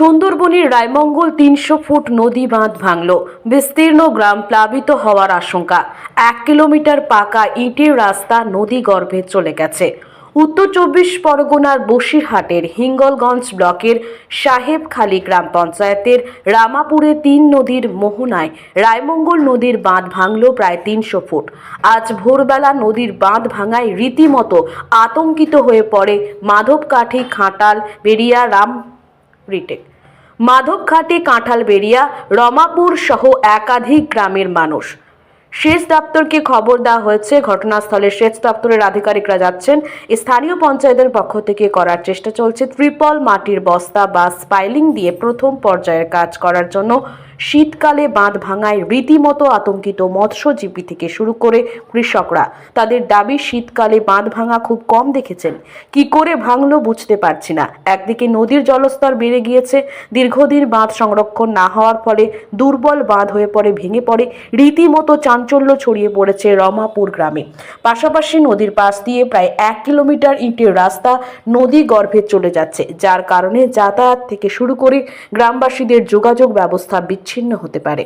সুন্দরবনের রায়মঙ্গল তিনশো ফুট নদী বাঁধ ভাঙল। বিস্তীর্ণ গ্রাম প্লাবিত হওয়ার আশঙ্কা। এক কিলোমিটার পাকা ইটের রাস্তা নদী গর্ভে চলে গেছে। উত্তর চব্বিশ পরগনার বসিরহাটের হিঙ্গলগঞ্জ ব্লকের সাহেবখালী গ্রাম পঞ্চায়েতের রামাপুরে তিন নদীর মোহনায় রায়মঙ্গল নদীর বাঁধ ভাঙল প্রায় তিনশো ফুট। আজ ভোরবেলা নদীর বাঁধ ভাঙায় রীতিমতো আতঙ্কিত হয়ে পড়ে মাধবকাঠি, খাঁটাল বেরিয়া রাম রিটেক মাধবঘাটে কাঁঠাল বেরিয়া রমাপুর সহ একাধিক গ্রামের মানুষ। সেচ দপ্তরকে খবর দেওয়া হয়েছে, ঘটনাস্থলে সেচ দপ্তরের আধিকারিকরা যাচ্ছেন স্থানীয় পঞ্চায়েতের পক্ষ থেকে করার চেষ্টা চলছে। ত্রিপল মাটির বস্তা বা স্পাইলিং দিয়ে প্রথম পর্যায়ের কাজ করার জন্য শীতকালে বাঁধ ভাঙায় রীতিমতো আতঙ্কিত মৎস্যজীবী থেকে শুরু করে কৃষকরা। তাদের দাবি, শীতকালে বাঁধ ভাঙা খুব কম দেখেছেন। কি করে ভাঙলো বুঝতে পারছি না। একদিকে নদীর জলস্তর বেড়ে গিয়েছে, দীর্ঘদিন বাঁধ সংরক্ষণ না হওয়ার ফলে দুর্বল বাঁধ হয়ে পড়ে, ভেঙে পড়ে, রীতিমতো চাঞ্চল্য ছড়িয়ে পড়েছে রমাপুর গ্রামে। পাশাপাশি নদীর পাশ দিয়ে প্রায় এক কিলোমিটার ইটের রাস্তা নদী গর্ভে চলে যাচ্ছে, যার কারণে যাতায়াত থেকে শুরু করে গ্রামবাসীদের যোগাযোগ ব্যবস্থা বিচ্ছিন্ন হতে পারে।